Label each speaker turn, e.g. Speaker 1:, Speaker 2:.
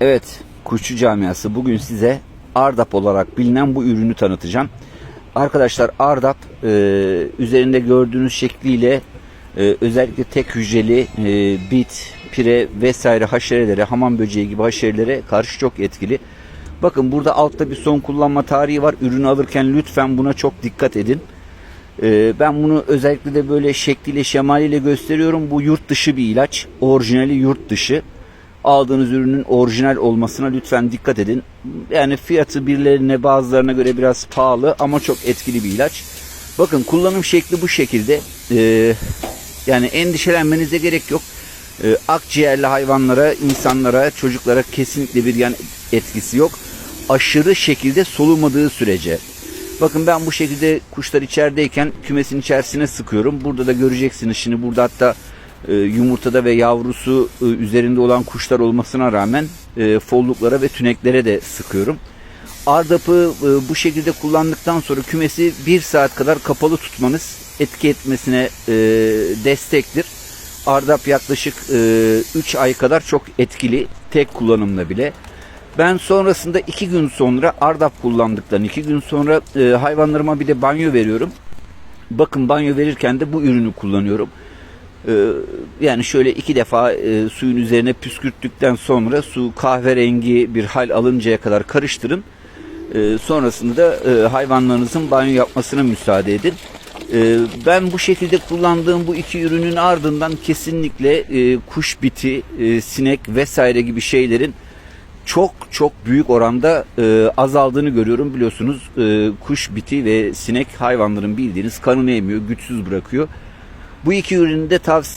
Speaker 1: Evet, Kuşçu Camiası bugün size Ardap olarak bilinen bu ürünü tanıtacağım. Arkadaşlar Ardap e, üzerinde gördüğünüz şekliyle e, özellikle tek hücreli e, bit, pire vesaire haşerelere, hamam böceği gibi haşerelere karşı çok etkili. Bakın burada altta bir son kullanma tarihi var. Ürünü alırken lütfen buna çok dikkat edin. Ee, ben bunu özellikle de böyle şekliyle şemaliyle gösteriyorum. Bu yurt dışı bir ilaç. Orijinali yurt dışı. Aldığınız ürünün orijinal olmasına lütfen dikkat edin. Yani fiyatı birilerine bazılarına göre biraz pahalı ama çok etkili bir ilaç. Bakın kullanım şekli bu şekilde. Ee, yani endişelenmenize gerek yok. Ee, akciğerli hayvanlara, insanlara, çocuklara kesinlikle bir yan etkisi yok. Aşırı şekilde solumadığı sürece Bakın ben bu şekilde kuşlar içerideyken kümesin içerisine sıkıyorum. Burada da göreceksiniz şimdi burada hatta e, yumurtada ve yavrusu e, üzerinde olan kuşlar olmasına rağmen e, folluklara ve tüneklere de sıkıyorum. Ardap'ı e, bu şekilde kullandıktan sonra kümesi bir saat kadar kapalı tutmanız etki etmesine e, destektir. Ardap yaklaşık 3 ay kadar çok etkili tek kullanımda bile. Ben sonrasında iki gün sonra Ardap kullandıktan iki gün sonra e, hayvanlarıma bir de banyo veriyorum. Bakın banyo verirken de bu ürünü kullanıyorum. E, yani şöyle iki defa e, suyun üzerine püskürttükten sonra su kahverengi bir hal alıncaya kadar karıştırın. E, sonrasında da e, hayvanlarınızın banyo yapmasına müsaade edin. E, ben bu şekilde kullandığım bu iki ürünün ardından kesinlikle e, kuş biti, e, sinek vesaire gibi şeylerin çok çok büyük oranda e, azaldığını görüyorum. Biliyorsunuz e, kuş biti ve sinek hayvanların bildiğiniz kanını emiyor, güçsüz bırakıyor. Bu iki ürünü de tavsiye